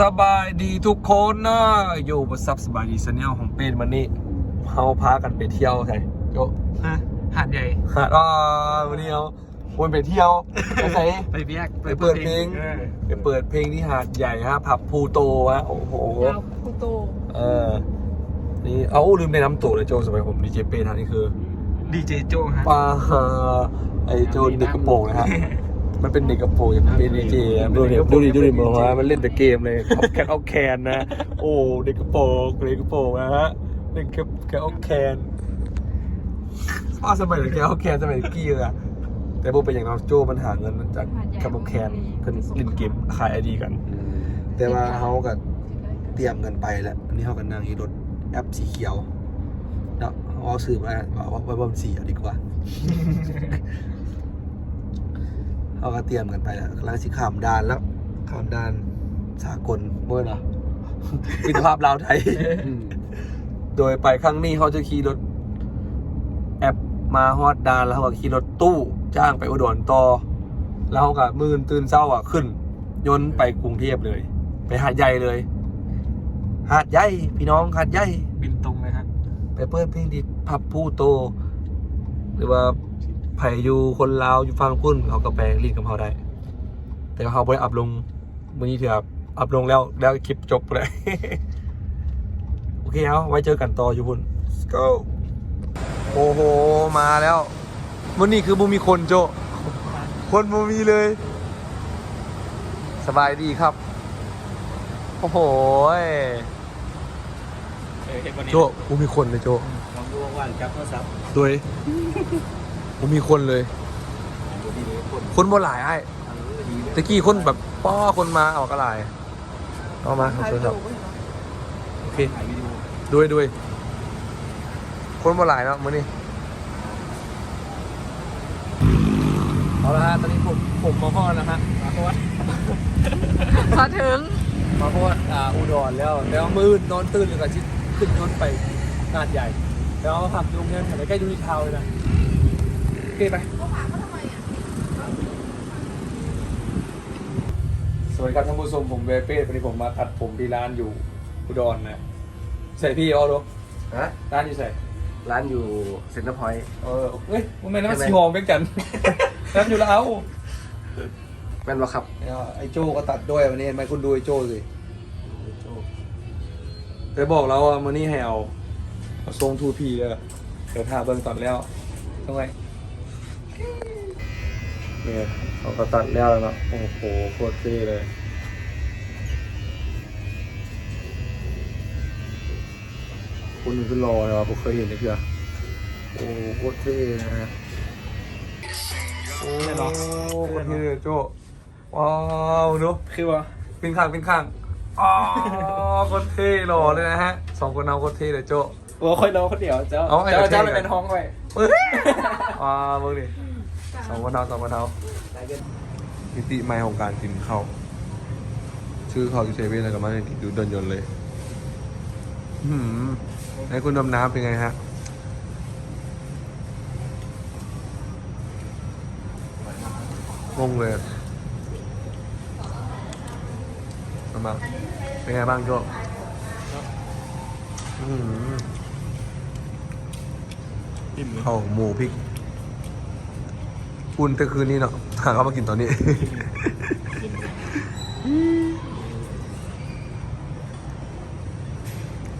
สบายดีทุกคนนะอยู่บนซับสบายดีสัญญาของเป็นมันนี่เฮาพากันไปเที่ยวใช่โจฮะหาดใหญ่หาดอ่าวันนี้เฮาวนไปเที่ยวไปไหนไปเบียกไปเปิดเพลงออไปเปิดเพลงที่หาดใหญ่ฮะผับพูโตฮะโอ้โหดาวพูโตเออนี่เอาลืมในน้ำตัวเลยโจสมัยผมดีเจเป็นฮะนี่คือดีเจโจฮะปลาไอโจเด็กกระโปรงนะฮะ มันเป็นเด็กกระโปรงอย่างเป็นดีเจดูดิดูดิดูดิมันว่ามันเล่นแต่เกมเลยเอาแคนเอาแคนนะ โอ้เด็กกระโปรงเด็กกระโปรงนะฮะเด็กกระแคนเอาแคนอ้าวสมัยเด็กแคนเอาแคนสมัยกี้เลยอะแต่พวกเป็นอย่างน้องโจมันหาเงินจากแคนเอาแคนเพิ่นเล่นเกมขายไอดีกัน แต่ว่าเขาก็เตรียมกันไปแล้วอันนี้เขากันนั่งอยู่รถแอปสีเขียวเนาะเขาเอาสื่อมาว่าว่าว่ามันสีเอาดีกว่า เขาก็เตรียมกันไปแล้วกำลังสิขามดานแล้วขามดานสากลเมื่อเนาะมิตรภาพลาวไทย โดยไปครั้งนี้เขาจะขี่รถ แอปมาฮอดดานแล้วเขาก็ขี่รถตู้จ้างไปอุดรต่อ แล้วเขาก็มื่นตื่นเช้าอะขึ้น ยนต์ไปกรุงเทพเลย ไปหาดใหญ่เลย หาดใหญ่พี่น้องหาดใหญ่บินตรงเลยฮะไปเปิดเพลงที่พับผู้โต หรือว่า ไผ่อยู่คนลาวอยู่ฟังพุ่นเขาก็แปลงรีดกับเขาได้ แต่เขาไม่ได้อัพลงมื่อนี้เถอะอัพลงแล้วแล้วคลิปจบเลยโอเคเอาไว้เจอกันต่ออยู่พุ่น Let's go โอ้โห มาแล้ววันนี้คือบุมีคนโจ คนบุมีเลย สบายดีครับ โอ้โหเออเห็นวันนี้โจบุมีคนเลยโจลองดูว่าจับโทรศัพท์ด้วย ผมมีคนเลยดีเลยคนคนบ่หลายไอ้เออดีเลยตะกี้คนแบบป้อคนมาเอาก็หลายเอามาถ่ายช่วยวิคดีรับโอก็เห็นเนาะโอเคถ่ายวิดีโอด้วยด้วยคนบ่หลายเนาะมื้อนี้เอาละฮะตอนนี้ผมผมมาพ่อดนะฮะมาพ่อดมาถึงมาพ่อดอ่าอุดรแล้วแล้วมืดนอนตื่นเลยกับชิดขึ้นนอนไปงานใหญ่ แล้วขับโรงเรียนแถวใกล้ยูนิทาวน์เลยนะ โอเคไป สวัสดีครับท่านผู้ชมผมเวเป้วันนี้ผมมาตัดผมที่ร้านอยู่อุดรนะ ใส่พี่เอาดูฮะร้านอยู่ใส่ร้านอยู่เซ็นเตอร์พอยต์ เออเฮ้ยมันไม่น่าใช่ไหม สีหอมเป็นกัน ร้านอยู่แล้วแม่นวะครับเนี่ยไอ้โจก็ตัดด้วยวันนี้เห็นไหมคุณดูไอ้โจสิไอ้โจแต่บอกเราว่ามันนี่ให้เอาเอาทรงทูพีเลยเดี๋ยวทาเบิ้งตัดแล้วต้องไง เนี่ยเขาก็ตัดแล้วแล้วเนาะโอ้โหโคตรเท่เลยคุณขึ้นรอเลยว่ะผมเคยเห็นเลยเพื่อโอ้โคตรเท่นะฮะโอ้โคตรเท่เลยโจว้าวดูคือว่าเป็นข้างเป็นข้างอ๋อโคตรเท่หล่อเลยนะฮะสองคนเอาโคตรเท่เลยโจ ว่าค่อยรอคนเดียวเจ้าเอาไอ้เจ้าเจ้าเจ้าเลยเป็นห้องไว้เฮ้ยอ่ามึงดิสองคนเอาสองคนเอามิติใหม่ของการกินข้าวชื่อเขาอยู่เซเว่นอะไรกันมาเนี่ยดูเดินยนต์เลยอืมให้คุณดำน้ำเป็นไงฮะงงเลยมามาเป็นไงบ้างโจอืม อิ่มเลยข้าวหมูพริกอุ่นแต่คืนนี้เนาะหาเขามากินตอนนี้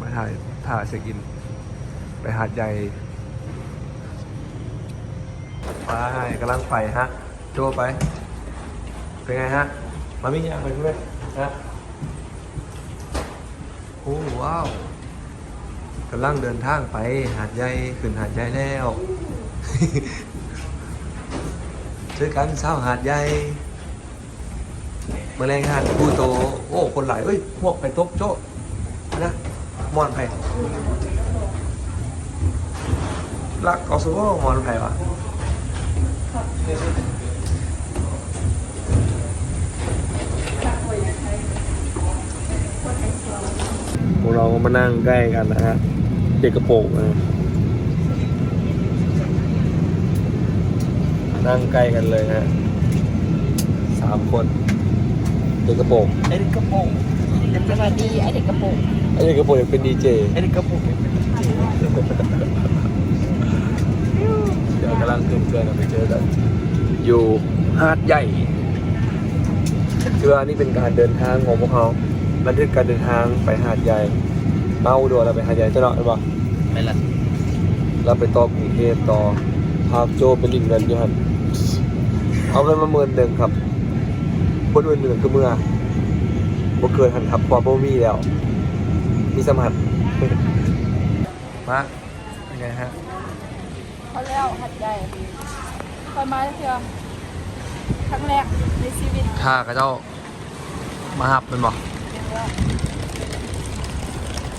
มาถ่ายถ่ายเช็คอิน ไปหาดใหญ่ ไปกำลังไปฮะโจไป เป็นไงฮะ มาวิ่งยังไปใช่ไหมฮะ โอ้ว้าว กำลังเดินทางไปหาดใหญ่ขึ้นหาดใหญ่แล้วเจอกันเช้าหาดใหญ่แมลงหาดผู้โต โอ้ คนหลายเอ้ย พวกไปตบโจ๊ะนะมอนไผ่ลักเอาซูเปอร์มอนไผ่วะพวก เราก็มานั่งใกล้กันนะฮะ เด็กกระโปรงนะนั่งใกล้กันเลยฮะสามคน เด็กกระโปรงเอ็นกระโปรงสวัสดีไอเด็กกระโปรงไอ้เด็กกระโปรงอยากเป็นดีเจไอ้นี่กระปุกนี่เป็นเดี๋ยวกำลังขึ้นเครื่องกันไปเจอกันอยู่หาดใหญ่คือว่านี่เป็นการเดินทางของพวกเขา บันทึกการเดินทางไปหาดใหญ่ เมาดัวเราไปหาดใหญ่เจ้าเนาะใช่ปะไปละเราไปต่อกรุงเทพต่อพาโจไปลินเงินอยู่หันเอาเงินมาเมินหนึ่งครับบนเงินหนึ่งคือเมื่อบ่เกินหันครับพอบ่มีแล้ว มีสมัครมาเป็นไงฮะเขาแล้วหัดใหญ่คอยมาเพื่อครั้งแรกในชีวิตถ้ากระเจ้ามาหับเป็นบอก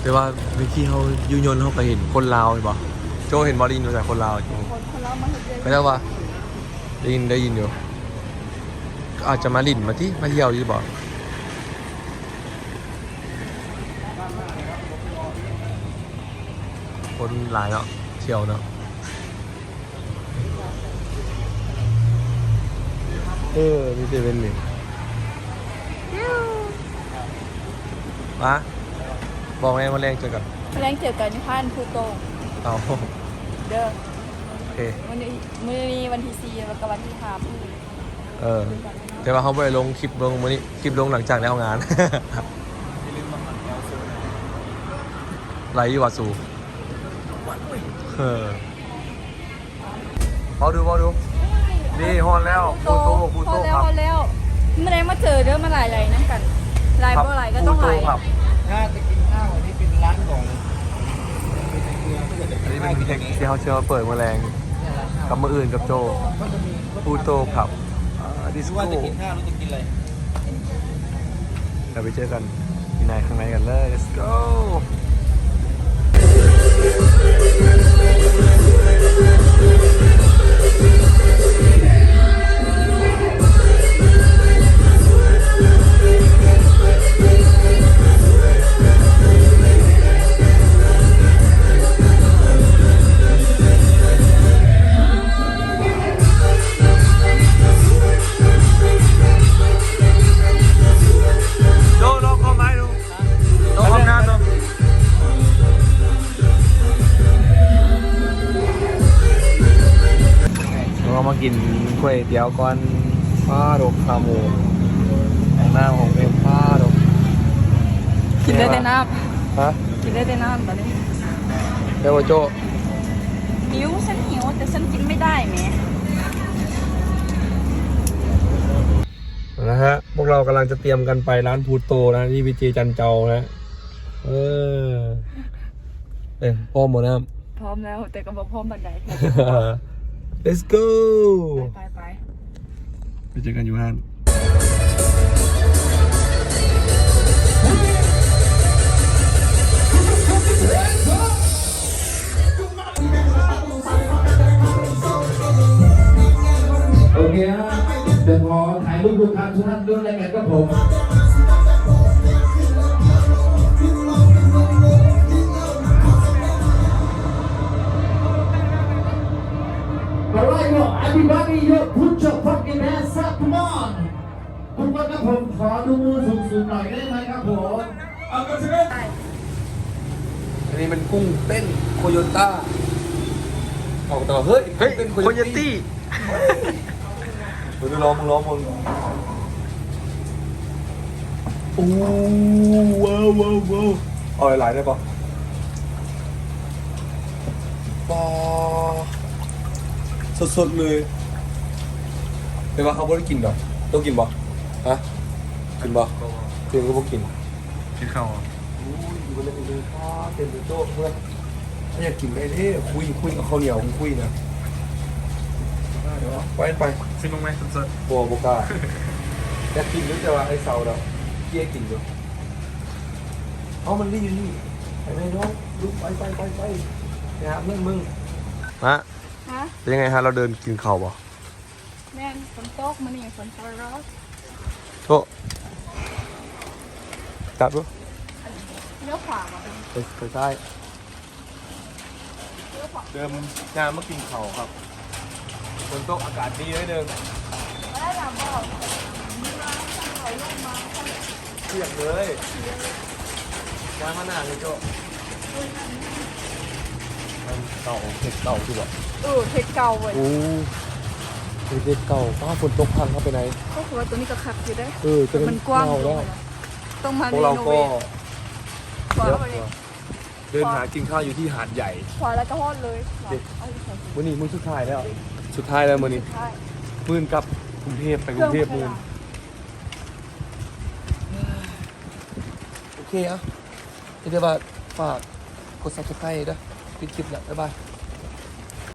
แต่ว่าวิธีเขายุยนต์เขาไปเห็นคนลาวเห็นบ่โจเห็นบอลินมาจากคนลาวโจคนคนเรามาเห็นเลยไม่ได้ว่าได้ยินได้ยินอยู่ก็อาจจะมาลินมาที่มาเที่ยวดีบ่คนหลายเนาะเที่ยวเนาะเออมีเซเว่นนี่ มาบอกไงมาแรงเจอกันแรงเจอกันที่พันพูโตเอาเด้อโอเควันนี้มื้อนี้วันที่สี่แล้วก็วันที่ห้าพรุ่งนี้เออแต่ว่าเขาไม่ได้ลงคลิปลงวันนี้คลิปลงหลังจากแล้วงานไหลอยู่วัดสูเออพอดูพอดูนี่ฮอนแล้วพูโตพูโตพอแล้วครับพอแล้วไม่ได้มาเจอเด้อมาหลายไรนั่นกัน หลายเพราะหลายก็ต้องหลายพูโครับถ้าจะกินข้าวอันนี้เป็นร้านของอันนี้เป็นเทคที่เขาเชื่อว่าเปิดแมลงกับมืออื่นกับโจก็จะมีพูโตครับดิสรู้โก้ว่าจะกินข้าวหรือจะกินอะไรเดี๋ยวไปเจอกันที่ไหนข้างในกันเลย let's go โมากินก๋วยเตี๋ยวก่อนป้าดกขาหมูหน้าของเป็นป้าดกกินได้แต่น้ฮะำกินได้แต่น้ำตอนนี้เดี๋ยวโจหิวฉันหิวแต่ฉันกินไม่ได้แหมนะฮะ พวกเรากำลังจะเตรียมกันไปร้านพูโตนะ ที่พีเจจันเจ้านะ เออ เอ้ยพ่อหมดน้พร้อมแล้วแต่ก็บอกพร้อมบันไดำ let's go ไปไปไปเจอกันอยู่ห้านโอเคฮะเดี๋ยวขอถ่ายรูปดูครับทุกท่านด้วยแล้วกันก็ผม everybody, you put your fucking hands up, come on. ทุกคนครับผมขอดูมือสูงๆหน่อยได้ไหมครับผมเอากระเทือนอันนี้เป็นกุ้งเต้นโคโยต้าออกตัวเฮ้ยเฮ้ยเป็นโคโยตี้มึงร้องมึงร้องมึงโอ้ว้าวว้าวว้าวเอาหลายๆได้ปะ สดๆเลยเป็นว่าเขาไม่ได้กินหรอต้องกินบ่ฮะกินบ่เพียงก็บ่กินกินข้าวอู้ยอยู่กันเลยเลยพ่อเต็มเลยโต๊ะเพื่อนถ้าอยากกินได้เท่คุยคุยกับข้าวเหนียวผมคุยนะเดี๋ยวไปไปซิมงไหมสดบัวบกล้าอยากกินรู้แต่ว่าไอ้เสาเราเกี้ยกินอยู่เอามันรีอยู่นี่ไปไหนน้องลุกไปไปไปไปนะครับมึงมึงฮะฮะ เป็นยังไงฮะเราเดินกินข้าวบ่แม่นฝนตกมานี่ฝนตกร้อนโตะจับดูเลี้ยวขวาอะไปไปใต้เดิมงานมากินข้าวครับฝนตกอากาศดีเลยเดิมได้หลังบอกมีร้านเขาลงมาสียงเลยย่างมานานเลยโจ้มัน เก่าเผ็ดเก่าที่บอกเออเพชรเก่าเว้ยโอ้เผ็ดเก่าฟ้าฝนตกพังเข้าไปไหนก็คือว่าตัวนี้ก็คักอยู่ได้เออจะเป็นมันกว้างเน่าแล้วต้องมาพวกเราโนก็เวทพอเดี๋ยวแล้วเลยเดินหากินข้าวอยู่ที่หาดใหญ่พอแล้วก็ฮอดเลยเด็กเอาอีกสองมื่อนี้มื้อสุดท้ายแล้วสุดท้ายแล้วมื่อนี้ใช่มื่นกลับกรุงเทพไปกรุงเทพมื่นโอเคอะเดี๋ยวว่าฝากกด subscribe ด้วย ปิดคลิปแล้วบ๊ายบาย